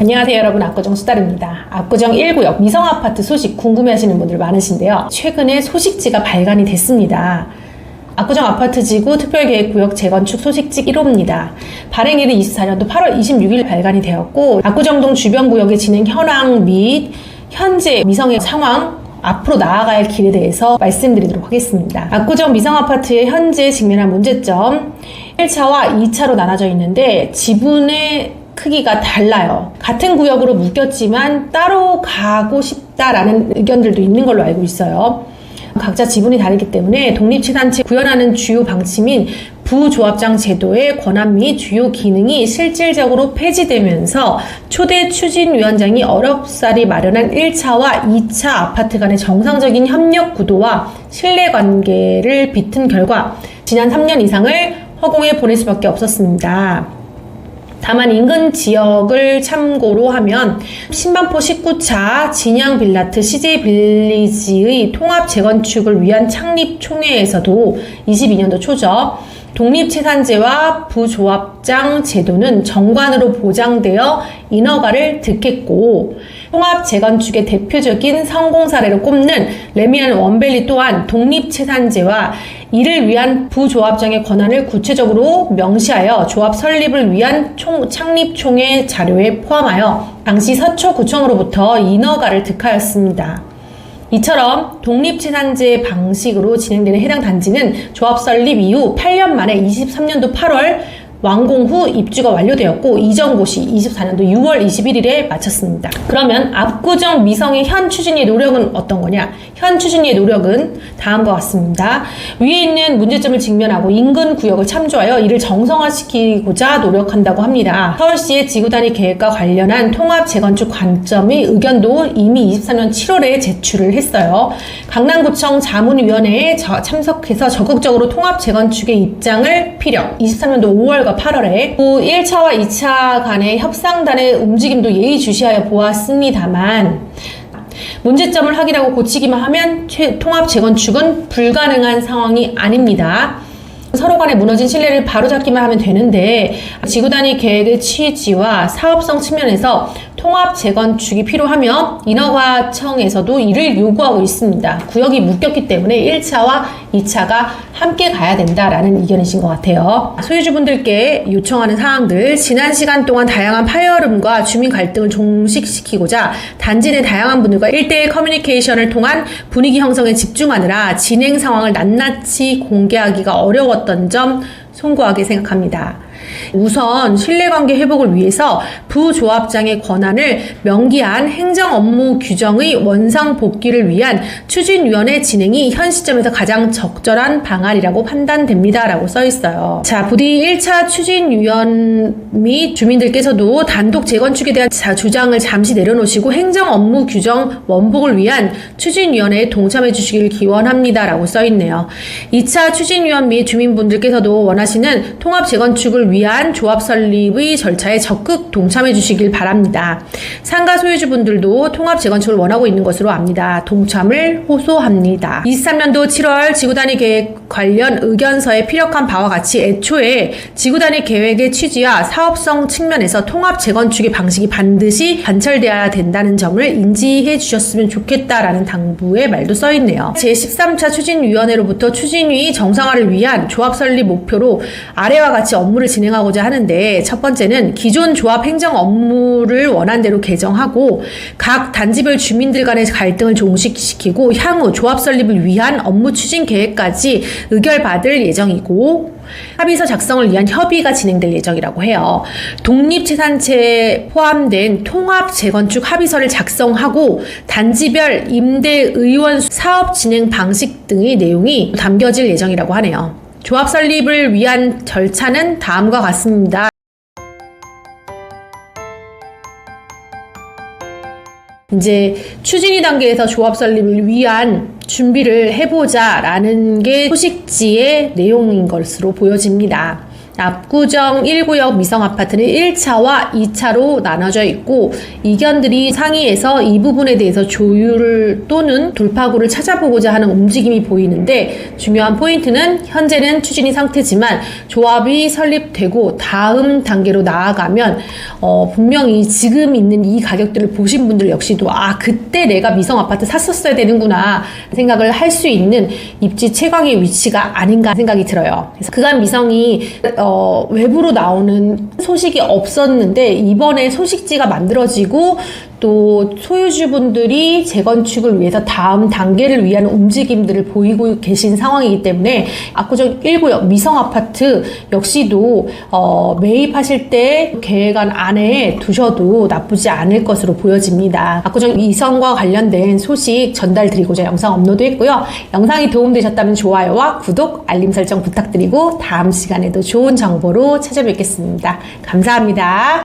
안녕하세요 여러분 압구정 수달입니다. 압구정 1구역 미성아파트 소식 궁금해하시는 분들 많으신데요. 최근에 소식지가 발간이 됐습니다. 압구정 아파트 지구 특별계획구역 재건축 소식지 1호입니다. 발행일은 24년도 8월 26일 발간이 되었고 압구정동 주변 구역의 진행 현황 및 현재 미성의 상황 앞으로 나아갈 길에 대해서 말씀드리도록 하겠습니다. 압구정 미성아파트의 현재 직면한 문제점 1차와 2차로 나눠져 있는데 지분의 크기가 달라요. 같은 구역으로 묶였지만 따로 가고 싶다라는 의견들도 있는 걸로 알고 있어요. 각자 지분이 다르기 때문에 독립치단체 구현하는 주요 방침인 부조합장 제도의 권한 및 주요 기능이 실질적으로 폐지되면서 초대 추진위원장이 어렵사리 마련한 1차와 2차 아파트 간의 정상적인 협력 구도와 신뢰관계를 비튼 결과 지난 3년 이상을 허공에 보낼 수밖에 없었습니다. 다만 인근 지역을 참고로 하면 신반포 19차 진양 빌라트 CJ 빌리지의 통합 재건축을 위한 창립 총회에서도 22년도 초죠. 독립재산제와 부조합장 제도는 정관으로 보장되어 인허가를 득했고 통합 재건축의 대표적인 성공 사례로 꼽는 레미안 원밸리 또한 독립재산제와 이를 위한 부조합장의 권한을 구체적으로 명시하여 조합 설립을 위한 총, 창립총회 자료에 포함하여 당시 서초구청으로부터 인허가를 득하였습니다. 이처럼 독립재산제 방식으로 진행되는 해당 단지는 조합 설립 이후 8년 만에 23년도 8월 완공 후 입주가 완료되었고 이전고시 24년도 6월 21일에 마쳤습니다. 그러면 압구정 미성의 현 추진의 노력은 어떤 거냐? 현 추진의 노력은 다음과 같습니다. 위에 있는 문제점을 직면하고 인근 구역을 참조하여 이를 정성화시키고자 노력한다고 합니다. 서울시의 지구단위 계획과 관련한 통합 재건축 관점의 의견도 이미 23년 7월에 제출을 했어요. 강남구청 자문위원회에 저- 참석해서 적극적으로 통합 재건축의 입장을 피력. 23년도 5월 과 8월에 또 1차와 2차 간의 협상단의 움직임도 예의주시하여 보았습니다만 문제점을 확인하고 고치기만 하면 최- 통합 재건축은 불가능한 상황이 아닙니다. 서로 간에 무너진 신뢰를 바로잡기만 하면 되는데 지구 단위 계획의 취지와 사업성 측면에서 통합 재건축이 필요하며 인허가청에서도 이를 요구하고 있습니다. 구역이 묶였기 때문에 1차와 2차가 함께 가야 된다라는 의견이신 것 같아요. 소유주분들께 요청하는 사항들 지난 시간 동안 다양한 파열음과 주민 갈등을 종식시키고자 단지 내 다양한 분들과 1대1 커뮤니케이션을 통한 분위기 형성에 집중하느라 진행 상황을 낱낱이 공개하기가 어려웠던 점 송구하게 생각합니다. 우선 신뢰관계 회복을 위해서 부조합장의 권한을 명기한 행정 업무 규정의 원상 복귀를 위한 추진위원회 진행이 현 시점에서 가장 적절한 방안이라고 판단됩니다라고 써 있어요. 자, 부디 1차 추진위원 및 주민들께서도 단독 재건축에 대한 자- 주장을 잠시 내려놓으시고 행정 업무 규정 원복을 위한 추진위원회에 동참해 주시길 기원합니다라고 써 있네요. 2차 추진위원 및 주민분들께서도 원하시는 통합 재건축을 위한 조합 설립의 절차에 적극 동참해 주시길 바랍니다. 상가 소유주분들도 통합 재건축을 원하고 있는 것으로 압니다. 동참을 호소합니다. 23년도 7월 지구단위 계획 관련 의견서에 피력한 바와 같이 애초에 지구단위 계획의 취지와 사업성 측면에서 통합 재건축의 방식이 반드시 관철되어야 된다는 점을 인지해 주셨으면 좋겠다라는 당부의 말도 써 있네요. 제13차 추진위원회로부터 추진위 정상화를 위한 조합 설립 목표로 아래와 같이 업무를 진행하고자 하는데 첫 번째는 기존 조합 행정 업무를 원한 대로 개정하고 각 단지별 주민들 간의 갈등을 종식시키고 향후 조합 설립을 위한 업무 추진 계획까지 의결 받을 예정이고 합의서 작성을 위한 협의가 진행될 예정이라고 해요. 독립재산체에 포함된 통합 재건축 합의서를 작성하고 단지별 임대 의원 사업 진행 방식 등의 내용이 담겨질 예정이라고 하네요. 조합 설립을 위한 절차는 다음과 같습니다. 이제 추진위 단계에서 조합 설립을 위한 준비를 해보자 라는 게 소식지의 내용인 것으로 보여집니다. 압구정 1구역 미성 아파트는 1차와 2차로 나눠져 있고 이견들이 상위에서 이 부분에 대해서 조율 또는 돌파구를 찾아보고자 하는 움직임이 보이는데 중요한 포인트는 현재는 추진이 상태지만 조합이 설립되고 다음 단계로 나아가면 어, 분명히 지금 있는 이 가격들을 보신 분들 역시도 아 그때 내가 미성 아파트 샀었어야 되는구나 생각을 할 수 있는 입지 최강의 위치가 아닌가 생각이 들어요. 그래서 그간 미성이 어, 외부로 나오는 소식이 없었는데 이번에 소식지가 만들어지고 또 소유주분들이 재건축을 위해서 다음 단계를 위한 움직임들을 보이고 계신 상황이기 때문에 압구정 1구역 미성 아파트 역시도 어, 매입하실 때 계획안 안에 두셔도 나쁘지 않을 것으로 보여집니다. 압구정 미성과 관련된 소식 전달드리고자 영상 업로드했고요. 영상이 도움되셨다면 좋아요와 구독, 알림 설정 부탁드리고 다음 시간에도 좋은 정보로 찾아뵙겠습니다. 감사합니다.